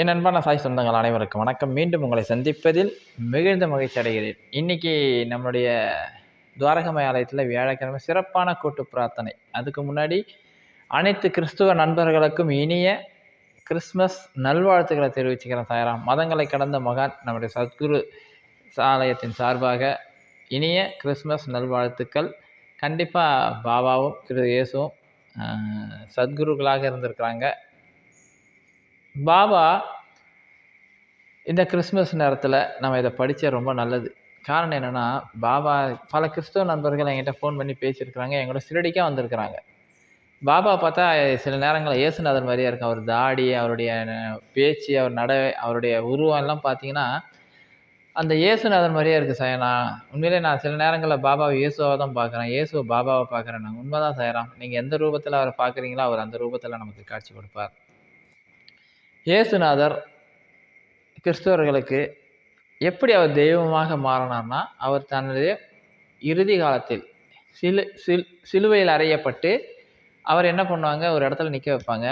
என் அன்பான சாய் சொந்தங்கள் அனைவருக்கும் வணக்கம். மீண்டும் உங்களை சந்திப்பதில் மிகுந்த மகிழ்ச்சி அடைகிறேன். இன்னைக்கு நம்முடைய துவாரகமய ஆலயத்தில் வியாழக்கிழமை சிறப்பான கூட்டு பிரார்த்தனை. அதுக்கு முன்னாடி அனைத்து கிறிஸ்துவ நண்பர்களுக்கும் இனிய கிறிஸ்மஸ் நல்வாழ்த்துக்களை தெரிவிச்சுக்கிறேன் சாயராம். மதங்களை கடந்த மகான் நம்முடைய சத்குரு ஆலயத்தின் சார்பாக இனிய கிறிஸ்மஸ் நல்வாழ்த்துக்கள். கண்டிப்பாக பாபாவும் திரு இயேசுவும் சத்குருக்களாக இருந்திருக்கிறாங்க. பாபா இந்த கிறிஸ்மஸ் நேரத்தில் நம்ம இதை படித்தா ரொம்ப நல்லது. காரணம் என்னென்னா பாபா பல கிறிஸ்தவ நண்பர்கள் என்கிட்ட ஃபோன் பண்ணி பேசியிருக்கிறாங்க எங்களோட சிறடிக்காக வந்திருக்கிறாங்க. பாபா பார்த்தா சில நேரங்களில் இயேசுநாதர் மாதிரியே இருக்கும். அவர் தாடி அவருடைய பேச்சு அவர் நட அவருடைய உருவம் எல்லாம் பார்த்தீங்கன்னா அந்த இயேசுநாதர் மாதிரியே இருக்குது சார். நான் உண்மையிலே நான் சில நேரங்களில் பாபாவை இயேசுவாக தான் பார்க்குறேன். இயேசுவை பாபாவை பார்க்குறேன். நான் உண்மை தான் செய்கிறோம் நீங்கள் எந்த ரூபத்தில் அவரை பார்க்குறீங்களோ அவர் அந்த ரூபத்தில் நமக்கு காட்சி கொடுப்பார். இயேசுநாதர் கிறிஸ்தவர்களுக்கு எப்படி அவர் தெய்வமாக மாறினார்னா அவர் தன்னுடைய இறுதி காலத்தில் சிலு சில் சிலுவையில் அறையப்பட்டு அவர் என்ன பண்ணுவாங்க? ஒரு இடத்துல நிற்க வைப்பாங்க.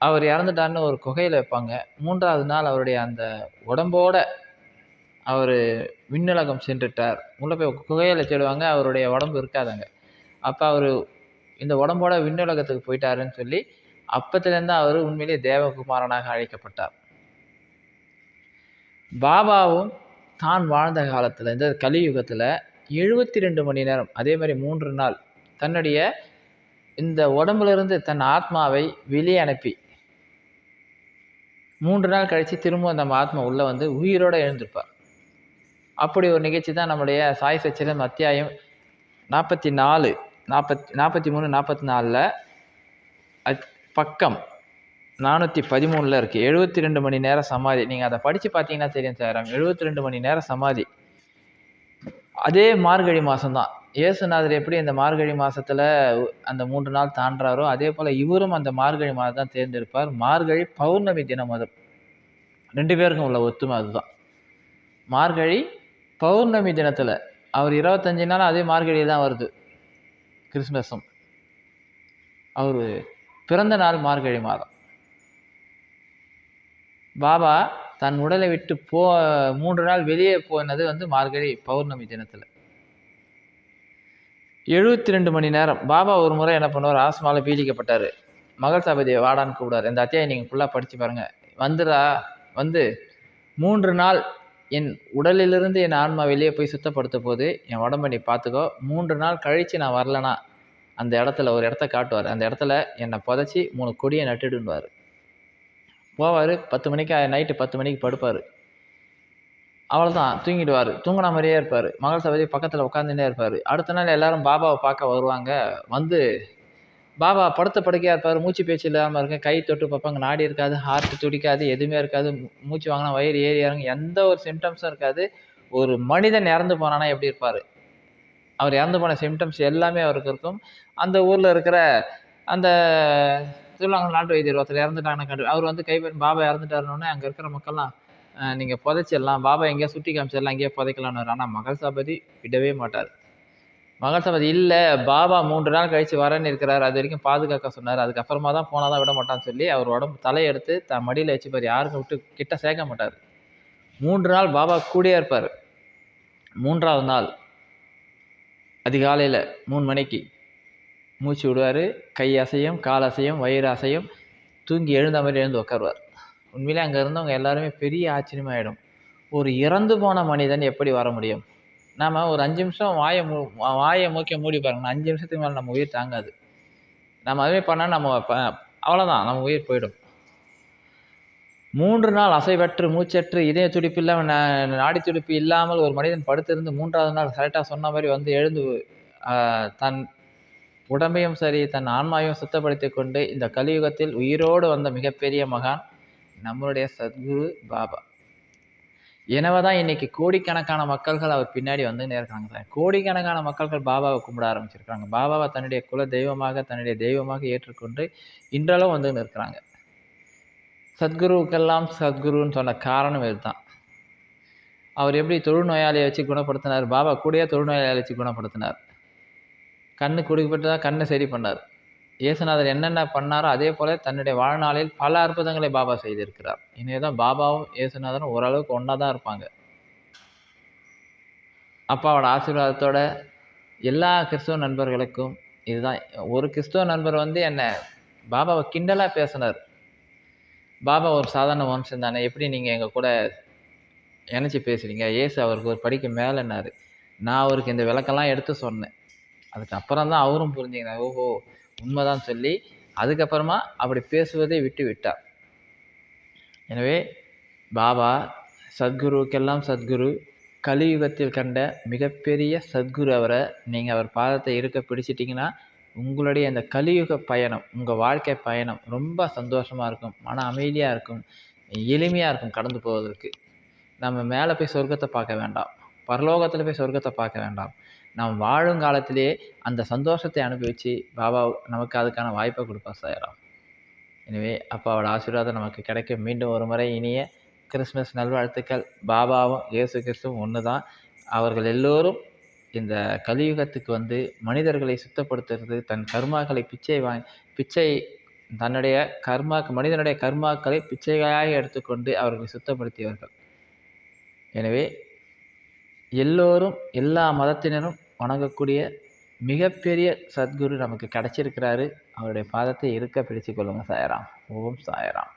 அவர் இறந்துட்டார்னு ஒரு குகையில் வைப்பாங்க. மூன்றாவது நாள் அவருடைய அந்த உடம்போட அவர் விண்ணுலகம் சென்றுட்டார். உள்ளே போய் குகையில் தேடுவாங்க. அவருடைய உடம்பு இருக்காதாங்க அப்போ அவர் இந்த உடம்போட விண்ணுலகத்துக்கு போயிட்டாருன்னு சொல்லி அப்பத்துலேருந்து அவர் உண்மையிலேயே தேவகுமாரனாக அழைக்கப்பட்டார். பாபாவும் தான் வாழ்ந்த காலத்தில் இந்த கலியுகத்தில் எழுபத்தி ரெண்டு மணி நேரம் அதே மாதிரி மூன்று நாள் தன்னுடைய இந்த உடம்புலேருந்து தன் ஆத்மாவை வெளியே அனுப்பி மூன்று நாள் கழித்து திரும்ப அந்த ஆத்மா உள்ளே வந்து உயிரோடு எழுந்திருப்பார். அப்படி ஒரு நிகழ்ச்சி தான் நம்முடைய சாய் சச்சிரம் அத்தியாயம் நாற்பத்தி நாலு நாற்பத்தி நாற்பத்தி மூணு நாற்பத்தி நாலில் அத் பக்கம் நானூற்றி பதிமூணில் இருக்குது எழுபத்தி ரெண்டு மணி நேரம் சமாதி. நீங்கள் அதை படித்து பார்த்தீங்கன்னா தெரியும் சார். எழுபத்தி ரெண்டு மணி நேரம் சமாதி. அதே மார்கழி மாதம்தான் இயேசுநாதர் எப்படி இந்த மார்கழி மாதத்தில் அந்த மூன்று நாள் தாண்டாரோ அதே போல் இவரும் அந்த மார்கழி மாதம் தான் தேர்ந்தெடுப்பார். மார்கழி பௌர்ணமி தினம் அது. ரெண்டு பேருக்கும் உள்ள ஒத்துமை அதுதான். மார்கழி பௌர்ணமி தினத்தில் அவர் இருபத்தஞ்சி நாள் அதே மார்கழி தான் வருது. கிறிஸ்மஸும். அவர் பிறந்த நாள் மார்கழி மாதம். பாபா தன் உடலை விட்டு போ மூன்று நாள் வெளியே போனது வந்து மார்கழி பௌர்ணமி தினத்தில். எழுபத்தி ரெண்டு மணி நேரம். பாபா ஒரு முறை என்ன பண்ணுவார்? ஆஸ்மாவில் பீடிக்கப்பட்டார் மகள் சபதியை வாடான்னு கூப்பிடாரு இந்த அத்தியாயம் நீங்கள் ஃபுல்லாக படித்து பாருங்கள் வந்துடா வந்து மூன்று நாள் என் உடலிலிருந்து என் ஆன்மா வெளியே போய் சுத்தப்படுத்த போது என் உடம்பை நீ பார்த்துக்கோ. மூன்று நாள் கழித்து நான் வரலனா அந்த இடத்துல ஒரு இடத்த காட்டுவார். அந்த இடத்துல என்னை புதைச்சி மூணு கொடியை நட்டுடுன்னுவார் போவார். பத்து மணிக்கு நைட்டு பத்து மணிக்கு படுப்பார். அவ்வளோதான் தூங்கிடுவார். தூங்கின மாதிரியே இருப்பார். மகள் சபதி பக்கத்தில் உட்காந்துட்டே இருப்பார். அடுத்த நாள் எல்லாரும் பாபாவை பார்க்க வருவாங்க. வந்து பாபா படுத்த படுக்கையாக இருப்பார். மூச்சு பேச்சு இல்லாமல் இருக்கும் கை தொட்டு பார்ப்பாங்க. நாடி இருக்காது. ஹார்ட் துடிக்காது. எதுவுமே இருக்காது. மூச்சு வாங்கினா வயிறு ஏறி இறங்கும். எந்த ஒரு சிம்டம்ஸும் இருக்காது. ஒரு மனிதன் இறந்து போனானா எப்படி இருப்பார்? அவர் இறந்து போன சிம்டம்ஸ் எல்லாமே அவருக்கு இருக்கும். அந்த ஊரில் இருக்கிற அந்த திருவிழாங்க நாட்டு வைத்தியர் ஒருத்தர் இறந்துட்டாங்கன்னு கண்டு அவர் வந்து கை பாபா இறந்துட்டாருன்னு அங்கே இருக்கிற மக்கள்லாம் நீங்கள் புதைச்சிடலாம். பாபா எங்கேயா சுட்டி காமிச்சிடலாம் எங்கேயா புதைக்கலான்னு ஆனால் மகள் சபதி விடவே மாட்டார். மகள் சபதி இல்லை பாபா மூன்று நாள் கழித்து வரேன்னு இருக்கிறார். அது வரைக்கும் பாதுகாக்க சொன்னார். அதுக்கப்புறமா தான் போனால் தான் விட மாட்டான்னு சொல்லி அவர் உடம்பு தலையெடுத்து தன் மடியில் வச்சுப்பார் யாருக்கும் விட்டு கிட்ட சேர்க்க மாட்டார். மூன்று நாள் பாபா கூடயே இருப்பார். மூன்றாவது நாள் அதிகாலையில் மூணு மணிக்கு மூச்சு விடுவார் கை அசையும் கால் அசையும் வயிறு அசையும். தூங்கி எழுந்த மாதிரி எழுந்து உட்காருவார் உண்மையிலே அங்கே இருந்தவங்க எல்லாருமே பெரிய ஆச்சரியமாயிடும். ஒரு இறந்து போன மனிதன் எப்படி வர முடியும்? நாம் ஒரு அஞ்சு நிமிஷம் வாயை மூ வாயை மூக்க மூடி பாருங்க அஞ்சு நிமிஷத்துக்கு மேலே நம்ம உயிர் தாங்காது. நம்ம அதுவே பண்ணால் நம்ம அவ்வளோதான் நம்ம உயிர் போயிடும். மூன்று நாள் அசைவற்று மூச்சற்று இதய துடிப்பு இல்லாமல் நாடி துடிப்பு இல்லாமல் ஒரு மனிதன் படுத்திருந்து மூன்றாவது நாள் கரெக்டாக சொன்ன மாதிரி வந்து எழுந்து தன் உடம்பையும் சரி தன் ஆன்மாவையும் சுத்தப்படுத்தி கொண்டு இந்த கலியுகத்தில் உயிரோடு வந்த மிகப்பெரிய மகான் நம்மளுடைய சத்குரு பாபா. எனவே தான் இன்னைக்கு கோடிக்கணக்கான மக்கள்கள் அவர் பின்னாடி வந்து இருக்காங்க. சார் கோடிக்கணக்கான மக்கள்கள் பாபாவை கும்பிட ஆரம்பிச்சிருக்காங்க. பாபாவை தன்னுடைய குல தெய்வமாக தன்னுடைய தெய்வமாக ஏற்றுக்கொண்டு இன்றளவும் வந்து இருக்கிறாங்க. சத்குருவுக்கெல்லாம் சத்குருன்னு சொன்ன காரணம் இதுதான். அவர் எப்படி தொழுநோயாளியை வச்சு குணப்படுத்தினார்? பாபா கூடயே தொழுநோயாளியை வச்சு குணப்படுத்தினார். கண்ணு குடிப்பட்டு தான் கண்ணை சரி பண்ணார். இயேசுநாதர் என்னென்ன பண்ணாரோ அதே போல தன்னுடைய வாழ்நாளில் பல அற்புதங்களை பாபா செய்திருக்கிறார். இனிமே தான் பாபாவும் இயேசுநாதரும் ஓரளவுக்கு ஒன்றா தான் இருப்பாங்க. அப்பாவோட ஆசீர்வாதத்தோட எல்லா கிறிஸ்துவ நண்பர்களுக்கும் இதுதான். ஒரு கிறிஸ்துவ நண்பர் வந்து என்னை பாபாவை கிண்டலாக பேசினார். பாபா ஒரு சாதாரண வம்சம் தானே? எப்படி நீங்கள் எங்கள் கூட இணைச்சி பேசுகிறீங்க ஏசு அவருக்கு ஒரு படிக்க மேலேன்னாரு. நான் அவருக்கு இந்த விளக்கெல்லாம் எடுத்து சொன்னேன். அதுக்கப்புறம் தான் அவரும் புரிஞ்சுக்கினார். ஓஹோ உண்மைதான் சொல்லி அதுக்கப்புறமா அப்படி பேசுவதை விட்டு விட்டார். எனவே பாபா சத்குருவுக்கெல்லாம் சத்குரு கலியுகத்தில் கண்ட மிகப்பெரிய சத்குரு அவரை நீங்கள் அவர் பாதத்தை இருக்க பிடிச்சிட்டிங்கன்னா உங்களுடைய அந்த கலியுக பயணம் உங்கள் வாழ்க்கை பயணம் ரொம்ப சந்தோஷமாக இருக்கும் மன அமைதியாக இருக்கும் எளிமையாக இருக்கும் கடந்து போவதற்கு. நம்ம மேலே போய் சொர்க்கத்தை பார்க்க வேண்டாம் பரலோகத்தில் போய் சொர்க்கத்தை பார்க்க வேண்டாம். நாம் வாழும் காலத்திலேயே அந்த சந்தோஷத்தை அனுபவித்து பாபா நமக்கு அதுக்கான வாய்ப்பை கொடுப்பா சாயராம். எனவே அப்பாவோட ஆசீர்வாதம் நமக்கு கிடைக்கும். மீண்டும் ஒரு முறை இனிய கிறிஸ்மஸ் நல்வாழ்த்துக்கள். பாபாவும் இயேசு கிறிஸ்துவும் ஒன்று தான் அவர்கள் எல்லோரும் இந்த கலியுகத்துக்கு வந்து மனிதர்களை சுத்தப்படுத்துறது தன் கர்மாக்களை பிச்சை வாங்கி பிச்சை தன்னுடைய கர்மா மனிதனுடைய கர்மாக்களை பிச்சைகளாக எடுத்துக்கொண்டு அவர்களை சுத்தப்படுத்தியவர்கள். எனவே எல்லோரும் எல்லா மதத்தினரும் வணங்கக்கூடிய மிகப்பெரிய சத்குரு நமக்கு கிடைச்சிருக்கிறாரு. அவருடைய பாதத்தை இருக்க பிடிச்சு கொள்ளுங்க சாயராம். ஓம் சாயராம்.